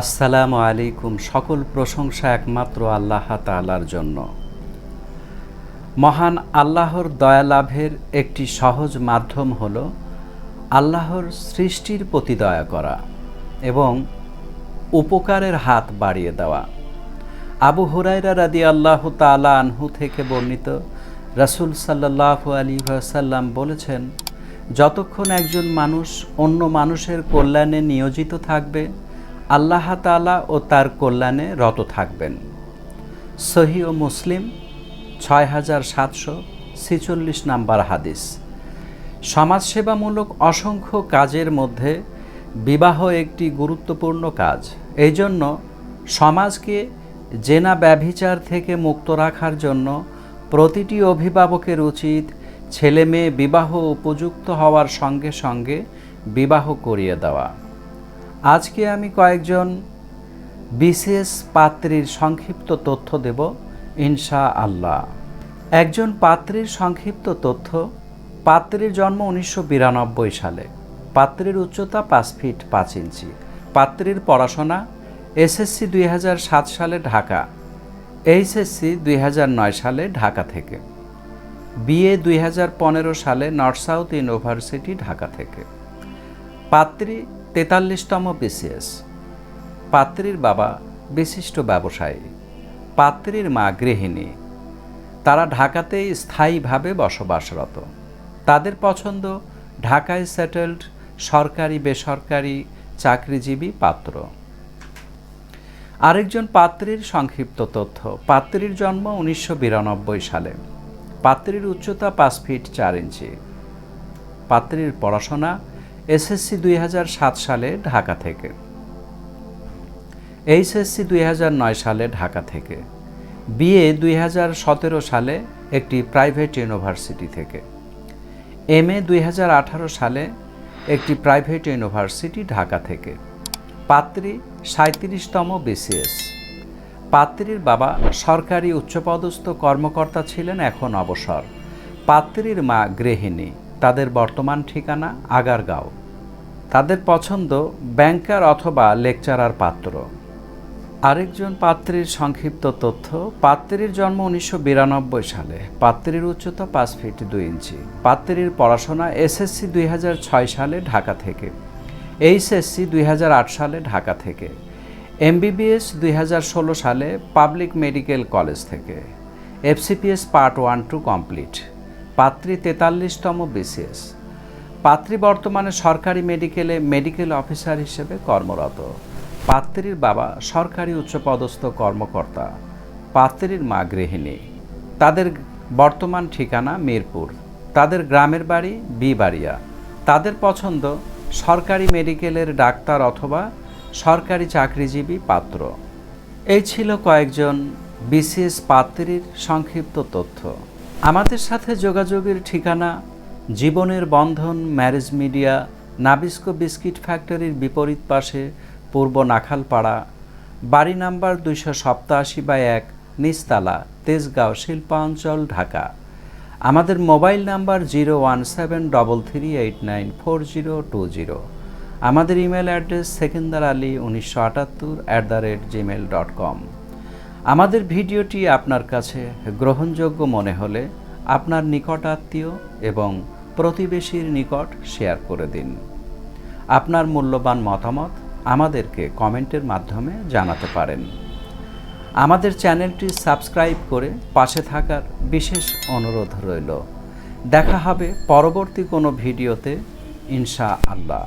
আসসালামু আলাইকুম, সকল প্রশংসা একমাত্র আল্লাহ তালার জন্য। মহান আল্লাহর দয়া লাভের একটি সহজ মাধ্যম হল আল্লাহর সৃষ্টির প্রতি দয়া করা এবং উপকারের হাত বাড়িয়ে দেওয়া। আবু হুরাইরা রাদি আল্লাহ তালা আনহু থেকে বর্ণিত রাসুল সাল্লাহ আলী সাল্লাম বলেছেন, যতক্ষণ একজন মানুষ অন্য মানুষের কল্যাণে নিয়োজিত থাকবে আল্লাহ তালা ও তার কল্যাণে রত থাকবেন। সহি ও মুসলিম ছয় হাজার সাতশো ছেচল্লিশ নাম্বার হাদিস। সমাজসেবামূলক অসংখ্য কাজের মধ্যে বিবাহ একটি গুরুত্বপূর্ণ কাজ। এই জন্য সমাজকে জেনা ব্যভিচার থেকে মুক্ত রাখার জন্য প্রতিটি অভিভাবকের উচিত ছেলে মেয়ে বিবাহ উপযুক্ত হওয়ার সঙ্গে সঙ্গে বিবাহ করিয়ে দেওয়া। আজকে আমি কয়েকজন বিশেষ পাত্রীর সংক্ষিপ্ত তথ্য দেব ইনশা আল্লাহ একজন পাত্রীর সংক্ষিপ্ত তথ্য, পাত্রীর জন্ম উনিশশো বিরানব্বই সালে। পাত্রীর উচ্চতা পাঁচ ফিট পাঁচ ইঞ্চি। পাত্রীর পড়াশোনা, এসএসসি দুই সাত সালে ঢাকা। এইচএসসি দুই সালে ঢাকা থেকে। বিএ দুই হাজার পনেরো সালে নর্থ সাউথ ইউনিভার্সিটি ঢাকা থেকে। পাত্রী তেতাল্লিশতম বিসিএস। পাত্রীর বাবা বিশিষ্ট ব্যবসায়ী। পাত্রীর মা গৃহিণী। তারা ঢাকাতেই স্থায়ীভাবে বসবাসরত। তাদের পছন্দ ঢাকায় সেটেলড, সরকারি, বেসরকারি চাকরিজীবী পাত্র। আরেকজন পাত্রীর সংক্ষিপ্ত তথ্য। পাত্রীর জন্ম উনিশশো বিরানব্বই সালে। পাত্রীর উচ্চতা পাঁচ ফিট চার ইঞ্চি। পাত্রীর পড়াশোনা এসএসসি দুই হাজার সাত সালে ঢাকা থেকে। এইচএসসি দুই হাজার নয় সালে ঢাকা থেকে। বিএ দুই হাজার সতেরো সালে একটি প্রাইভেট ইউনিভার্সিটি থেকে। এম এ দুই হাজার আঠারো সালে একটি প্রাইভেট ইউনিভার্সিটি ঢাকা থেকে। পাত্রী সাঁত্রিশতম বিসিএস। পাত্রীর বাবা সরকারি উচ্চপদস্থ কর্মকর্তা ছিলেন এখন অবসর। পাত্রীর মা গৃহিণী। তাদের বর্তমান ঠিকানা আগারগাঁও। তাদের পছন্দ ব্যাংকার অথবা লেকচারার পাত্র। আরেকজন পাত্রীর সংক্ষিপ্ত তথ্য, পাত্রীর জন্ম উনিশশো বিরানব্বই সালে। পাত্রীর উচ্চতা পাঁচ ফিট দুই ইঞ্চি। পাত্রীর পড়াশোনা এসএসসি দুই হাজার ছয় সালে ঢাকা থেকে। এইচএসসি দুই হাজার আট সালে ঢাকা থেকে। এমবিবিএস দুই হাজার ষোলো সালে পাবলিক মেডিকেল কলেজ থেকে। FCPS part one two complete. পাত্রী তেতাল্লিশতম বিসিএস। পাত্রী বর্তমানে সরকারি মেডিকেলে মেডিকেল অফিসার হিসেবে কর্মরত। পাত্রীর বাবা সরকারি উচ্চপদস্থ কর্মকর্তা, পাত্রীর মা গৃহিণী। তাদের বর্তমান ঠিকানা মিরপুর। তাদের গ্রামের বাড়ি বিবাড়িয়া। তাদের পছন্দ সরকারি মেডিকেলের ডাক্তার অথবা সরকারি চাকরিজীবী পাত্র। এই ছিল কয়েকজন বিশেষ পাত্রীর সংক্ষিপ্ত তথ্য। আমাদের সাথে যোগাযোগের ঠিকানা জীবনের বন্ধন ম্যারেজ মিডিয়া, নাবিস্কো বিস্কিট ফ্যাক্টরির বিপরীত পাশে পূর্ব নাখালপাড়া, বাড়ি নাম্বার দুইশো সপ্তাশি বাই এক নিস্তালা তেজগাঁও, শিল্পাঞ্চল, ঢাকা। আমাদের mobile number zero one seven double three eight nine four zero two zero. আমাদের ইমেল অ্যাড্রেস সেকেন্দার আলী উনিশশো আটাত্তর at the rate Gmail dot com. আমাদের ভিডিওটি আপনার কাছে গ্রহণযোগ্য মনে হলে আপনার নিকট আত্মীয় এবং প্রতিবেশীর নিকট শেয়ার করে দিন। আপনার মূল্যবান মতামত আমাদেরকে কমেন্টের মাধ্যমে জানাতে পারেন। আমাদের চ্যানেলটি সাবস্ক্রাইব করে পাশে থাকার বিশেষ অনুরোধ রইল। দেখা হবে পরবর্তী কোনো ভিডিওতে ইনশা আল্লাহ